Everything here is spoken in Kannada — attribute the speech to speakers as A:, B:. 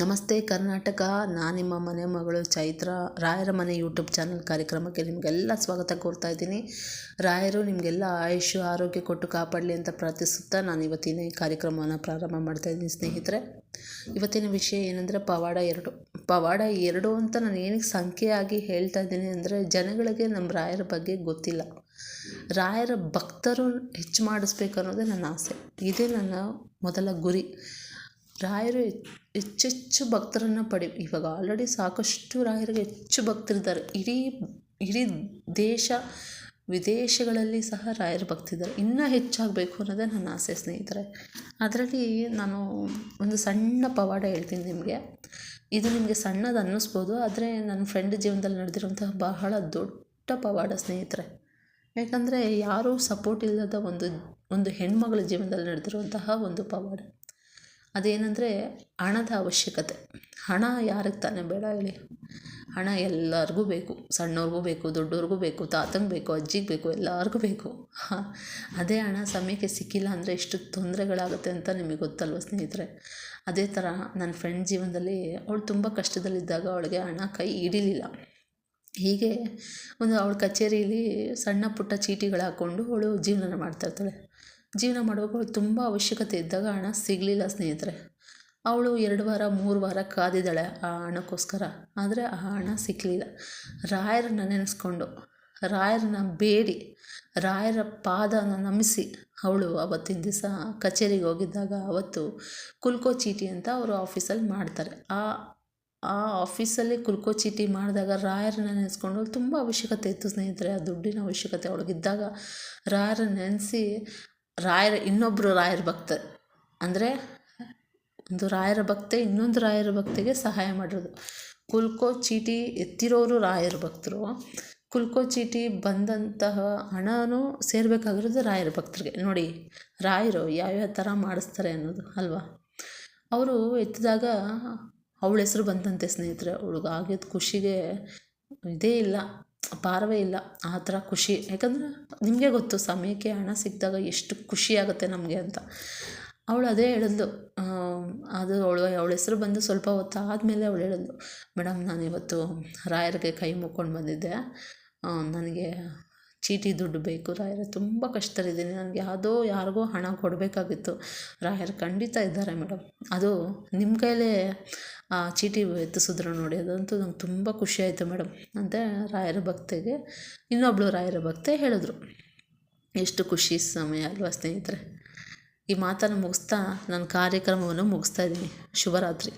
A: ನಮಸ್ತೆ ಕರ್ನಾಟಕ ನಾನು ನಿಮ್ಮ ಮನೆ ಮಗಳು ಚೈತ್ರ. ರಾಯರ ಮನೆ ಯೂಟ್ಯೂಬ್ ಚಾನಲ್ ಕಾರ್ಯಕ್ರಮಕ್ಕೆ ನಿಮಗೆಲ್ಲ ಸ್ವಾಗತ ಕೋರ್ತಾ ಇದ್ದೀನಿ. ರಾಯರು ನಿಮಗೆಲ್ಲ ಆಯುಷ್ಯ ಆರೋಗ್ಯ ಕೊಟ್ಟು ಕಾಪಾಡಲಿ ಅಂತ ಪ್ರಾರ್ಥಿಸುತ್ತಾ ನಾನು ಇವತ್ತಿನ ಈ ಕಾರ್ಯಕ್ರಮವನ್ನು ಪ್ರಾರಂಭ ಮಾಡ್ತಾ ಇದ್ದೀನಿ ಸ್ನೇಹಿತರೆ. ಇವತ್ತಿನ ವಿಷಯ ಏನಂದರೆ ಪವಾಡ ಎರಡು. ಪವಾಡ ಎರಡು ಅಂತ ನಾನು ಏನಕ್ಕೆ ಸಂಖ್ಯೆಯಾಗಿ ಹೇಳ್ತಾ ಇದ್ದೀನಿ ಅಂದರೆ ಜನಗಳಿಗೆ ನಮ್ಮ ರಾಯರ ಬಗ್ಗೆ ಗೊತ್ತಿಲ್ಲ. ರಾಯರ ಭಕ್ತರು ಹೆಚ್ಚು ಮಾಡಿಸ್ಬೇಕು ಅನ್ನೋದೇ ನನ್ನ ಆಸೆ. ಇದೇ ನನ್ನ ಮೊದಲ ಗುರಿ. ರಾಯರು ಹೆಚ್ಚೆಚ್ಚು ಭಕ್ತರನ್ನು ಪಡಿ, ಇವಾಗ ಆಲ್ರೆಡಿ ಸಾಕಷ್ಟು ರಾಯರಿಗೆ ಹೆಚ್ಚು ಭಕ್ತರಿದ್ದಾರೆ ಇಡೀ ಇಡೀ ದೇಶ, ವಿದೇಶಗಳಲ್ಲಿ ಸಹ ರಾಯರ ಭಕ್ತಿದ್ದಾರೆ ಇನ್ನೂ ಹೆಚ್ಚಾಗಬೇಕು ಅನ್ನೋದೇ ನನ್ನ ಆಸೆ ಸ್ನೇಹಿತರೆ. ಅದರಲ್ಲಿ ನಾನು ಒಂದು ಸಣ್ಣ ಪವಾಡ ಹೇಳ್ತೀನಿ ನಿಮಗೆ. ಇದು ನಿಮಗೆ ಸಣ್ಣದು ಅನ್ನಿಸ್ಬೋದು, ಆದರೆ ನನ್ನ ಫ್ರೆಂಡ್ ಜೀವನದಲ್ಲಿ ನಡೆದಿರುವಂತಹ ಬಹಳ ದೊಡ್ಡ ಪವಾಡ ಸ್ನೇಹಿತರೆ. ಯಾಕಂದರೆ ಯಾರೂ ಸಪೋರ್ಟ್ ಇಲ್ಲದ ಒಂದು ಒಂದು ಹೆಣ್ಮಗಳ ಜೀವನದಲ್ಲಿ ನಡೆದಿರುವಂತಹ ಒಂದು ಪವಾಡ. ಅದೇನೆಂದರೆ ಹಣದ ಅವಶ್ಯಕತೆ. ಹಣ ಯಾರಿಗೆ ತಾನೇ ಬೇಡ ಹೇಳಿ. ಹಣ ಎಲ್ಲರಿಗೂ ಬೇಕು. ಸಣ್ಣವ್ರಿಗೂ ಬೇಕು ದೊಡ್ಡವ್ರಿಗೂ ಬೇಕು, ತಾತಂಗೆ ಬೇಕು, ಅಜ್ಜಿಗೆ ಬೇಕು, ಎಲ್ಲರಿಗೂ ಬೇಕು. ಅದೇ ಹಣ ಸಮಯಕ್ಕೆ ಸಿಕ್ಕಿಲ್ಲ ಅಂದರೆ ಎಷ್ಟು ತೊಂದರೆಗಳಾಗುತ್ತೆ ಅಂತ ನಿಮಗೆ ಗೊತ್ತಲ್ವ ಸ್ನೇಹಿತರೆ? ಅದೇ ಥರ ನನ್ನ ಫ್ರೆಂಡ್ ಜೀವನದಲ್ಲಿ ಅವಳು ತುಂಬ ಕಷ್ಟದಲ್ಲಿದ್ದಾಗ ಅವಳಿಗೆ ಹಣ ಕೈ ಹಿಡಿಲಿಲ್ಲ. ಹೀಗೆ ಒಂದು ಅವಳ ಕಚೇರಿಯಲ್ಲಿ ಸಣ್ಣ ಪುಟ್ಟ ಚೀಟಿಗಳು ಹಾಕ್ಕೊಂಡು ಅವಳು ಜೀವನ ಮಾಡ್ತಾಯಿರ್ತಾಳೆ ಜೀವನ ಮಾಡುವಾಗ ಅವಳು ತುಂಬ ಅವಶ್ಯಕತೆ ಇದ್ದಾಗ ಹಣ ಸಿಗಲಿಲ್ಲ ಸ್ನೇಹಿತರೆ. ಅವಳು ಎರಡು ವಾರ, ಮೂರು ವಾರ ಕಾದಿದ್ದಾಳೆ ಆ ಹಣಕ್ಕೋಸ್ಕರ. ಆದರೆ ಆ ಹಣ ಸಿಕ್ಕಲಿಲ್ಲ ರಾಯರನ್ನ ನೆನೆಸ್ಕೊಂಡು, ರಾಯರನ್ನ ಬೇಡಿ, ರಾಯರ ಪಾದನ ನಮಿಸಿ ಅವಳು ಅವತ್ತಿನ ದಿವಸ ಕಚೇರಿಗೆ ಹೋಗಿದ್ದಾಗ ಅವತ್ತು ಕುಲ್ಕೋ ಚೀಟಿ ಅಂತ ಅವರು ಆಫೀಸಲ್ಲಿ ಮಾಡ್ತಾರೆ. ಆ ಆ ಆಫೀಸಲ್ಲಿ ಕುಲ್ಕೋ ಚೀಟಿ ಮಾಡಿದಾಗ ರಾಯರನ್ನ ನೆನೆಸ್ಕೊಂಡು ತುಂಬ ಅವಶ್ಯಕತೆ ಇತ್ತು ಸ್ನೇಹಿತರೆ. ಆ ದುಡ್ಡಿನ ಅವಶ್ಯಕತೆ ಅವಳಿಗಿದ್ದಾಗ ರಾಯರನ್ನ ನೆನೆಸಿ ರಾಯರ ಇನ್ನೊಬ್ಬರು ರಾಯರ ಭಕ್ತ. ಅಂದರೆ ಒಂದು ರಾಯರ ಭಕ್ತೆ, ಇನ್ನೊಂದು ರಾಯರ ಭಕ್ತಿಗೆ ಸಹಾಯ ಮಾಡಿರೋದು ಕುಲ್ಕೋ ಚೀಟಿ ಎತ್ತಿರೋರು ರಾಯರ ಭಕ್ತರು. ಕುಲ್ಕೋ ಚೀಟಿ ಬಂದಂತಹ ಹಣನೂ ಸೇರಬೇಕಾಗಿರೋದು ರಾಯರ ಭಕ್ತರಿಗೆ. ನೋಡಿ, ರಾಯರು ಯಾವ್ಯಾವ ಥರ ಮಾಡಿಸ್ತಾರೆ ಅನ್ನೋದು, ಅಲ್ವಾ? ಅವರು ಎತ್ತಿದಾಗ ಅವಳ ಹೆಸರು ಬಂದಂತೆ ಸ್ನೇಹಿತರೆ. ಅವಳಿಗೆ ಆಗಿದ್ದ ಖುಷಿಗೆ ಇದೇ ಇಲ್ಲ. ಪಾರವೇ ಇಲ್ಲ, ಆ ಥರ ಖುಷಿ. ಯಾಕಂದರೆ ನಿಮಗೆ ಗೊತ್ತು, ಸಮಯಕ್ಕೆ ಹಣ ಸಿಕ್ಕಿದಾಗ ಎಷ್ಟು ಖುಷಿಯಾಗುತ್ತೆ ನಮಗೆ ಅಂತ. ಅವಳು ಅದೇ ಹೇಳಿದ್ಲು ಅದು ಅವಳು, ಅವಳ ಹೆಸರು ಬಂದು ಸ್ವಲ್ಪ ಹೊತ್ತು ಆದಮೇಲೆ ಅವಳು ಹೇಳಿದ್ಲು, ಮೇಡಮ್ ನಾನು ಇವತ್ತು ರಾಯರಿಗೆ ಕೈ ಮುಕ್ಕೊಂಡು ಬಂದಿದ್ದೆ. ನನಗೆ ಚೀಟಿ ದುಡ್ಡು ಬೇಕು ರಾಯರ ತುಂಬ ಕಷ್ಟದಲ್ಲಿದ್ದೀನಿ. ನನಗೆ ಯಾವುದೋ ಯಾರಿಗೋ ಹಣ ಕೊಡಬೇಕಾಗಿತ್ತು. ರಾಯರು ಖಂಡಿತ ಇದ್ದಾರೆ ಮೇಡಮ್. ಅದು ನಿಮ್ಮ ಕೈಲೇ ಆ ಚೀಟಿ ಎತ್ತಿಸಿದ್ರು ನೋಡಿ, ಅದಂತೂ ನಂಗೆ ತುಂಬ ಖುಷಿ ಆಯಿತು ಮೇಡಮ್ ಅಂತ ರಾಯರ ಭಕ್ತೆಗೆ ಇನ್ನೊಬ್ಬಳು ರಾಯರ ಭಕ್ತೆ ಹೇಳಿದ್ರು. ಎಷ್ಟು ಖುಷಿ ಸಮಯ ಅಲ್ವಾ ಸ್ನೇಹಿತರೆ. ಈ ಮಾತನ್ನು ಮುಗಿಸ್ತಾ ನನ್ನ ಕಾರ್ಯಕ್ರಮವನ್ನು ಮುಗಿಸ್ತಾ ಇದ್ದೀನಿ. ಶುಭರಾತ್ರಿ.